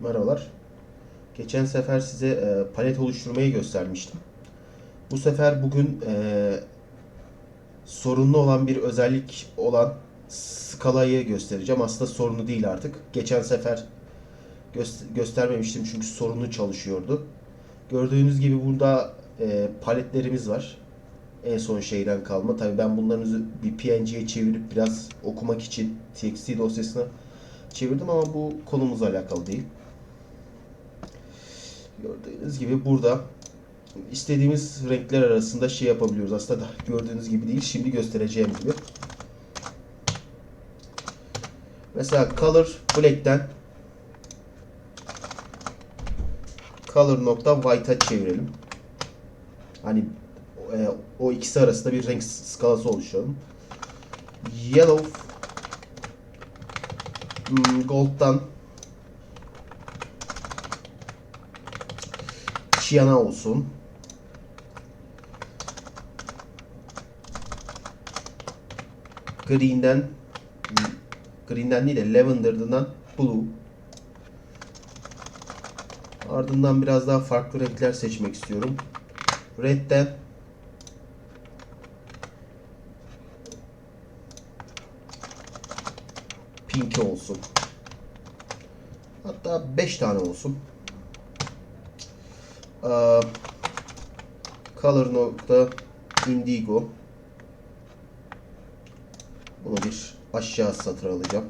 Merhabalar. Geçen sefer size e, palet oluşturmayı göstermiştim. Bu sefer bugün e, sorunlu olan bir özellik olan skalayı göstereceğim. Aslında sorunu değil artık. Geçen sefer göster- göstermemiştim çünkü sorunlu çalışıyordu. Gördüğünüz gibi burada e, paletlerimiz var. En son şeyden kalma. Tabii ben bunların üzü- bir PNG'ye çevirip biraz okumak için TXT dosyasına çevirdim ama bu konumuzla alakalı değil. Gördüğünüz gibi burada istediğimiz renkler arasında şey yapabiliyoruz. Aslında gördüğünüz gibi değil. Şimdi göstereceğim gibi. Mesela color black'ten color nokta white'a çevirelim. Hani e, o ikisi arasında bir renk skalası oluşturalım. Yellow hmm, gold'dan Chiana olsun. Green'den Green'den değil de Lavender'dan Blue. Ardından biraz daha farklı renkler seçmek istiyorum. Red'den Pink olsun. Hatta 5 tane olsun. Aa, color nokta indigo. Bunu bir aşağı satır alacağım.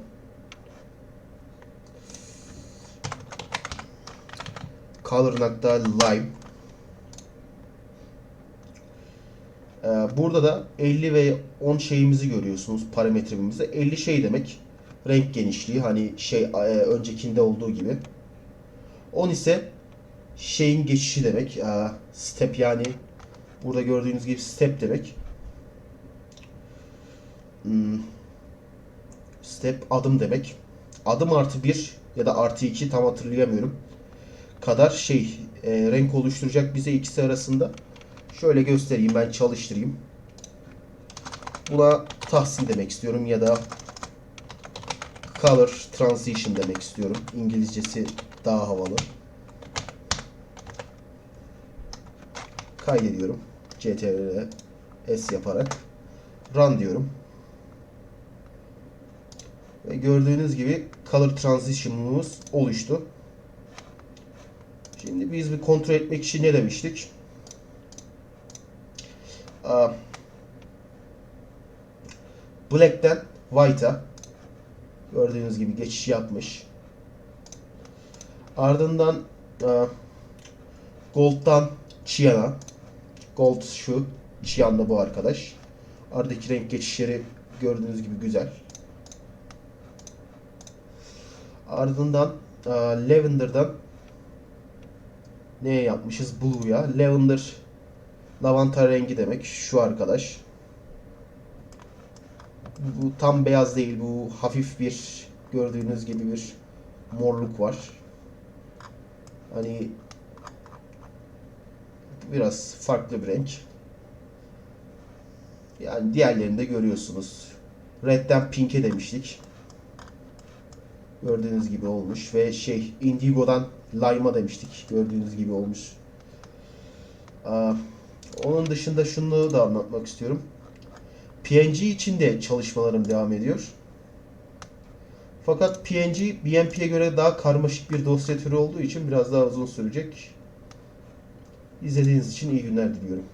Color nokta lime. Ee, burada da 50 ve 10 şeyimizi görüyorsunuz parametremizde. 50 şey demek renk genişliği hani şey e, öncekinde olduğu gibi. 10 ise şeyin geçişi demek. Ee, step yani burada gördüğünüz gibi step demek. Hmm. Step adım demek. Adım artı 1 ya da artı 2 tam hatırlayamıyorum. Kadar şey e, renk oluşturacak bize ikisi arasında. Şöyle göstereyim ben çalıştırayım. Buna tahsin demek istiyorum ya da color transition demek istiyorum. İngilizcesi daha havalı. Kaydediyorum. CTRL S yaparak run diyorum. Ve gördüğünüz gibi color transition'ımız oluştu. Şimdi biz bir kontrol etmek için ne demiştik? Black'ten White'a gördüğünüz gibi geçiş yapmış. Ardından Gold'dan Cyan'a Gold şu, Cyan da bu arkadaş. Aradaki renk geçişleri gördüğünüz gibi güzel. Ardından aa, Lavender'dan neye yapmışız? Blue'ya. Lavender lavanta rengi demek. Şu arkadaş. Bu tam beyaz değil. Bu hafif bir gördüğünüz gibi bir morluk var. Hani biraz farklı bir renk. Yani diğerlerini de görüyorsunuz. Red'den Pink'e demiştik. Gördüğünüz gibi olmuş ve şey Indigo'dan Lime'a demiştik. Gördüğünüz gibi olmuş. Aa, onun dışında şunu da anlatmak istiyorum. PNG için de çalışmalarım devam ediyor. Fakat PNG BMP'ye göre daha karmaşık bir dosya türü olduğu için biraz daha uzun sürecek. İzlediğiniz için iyi günler diliyorum.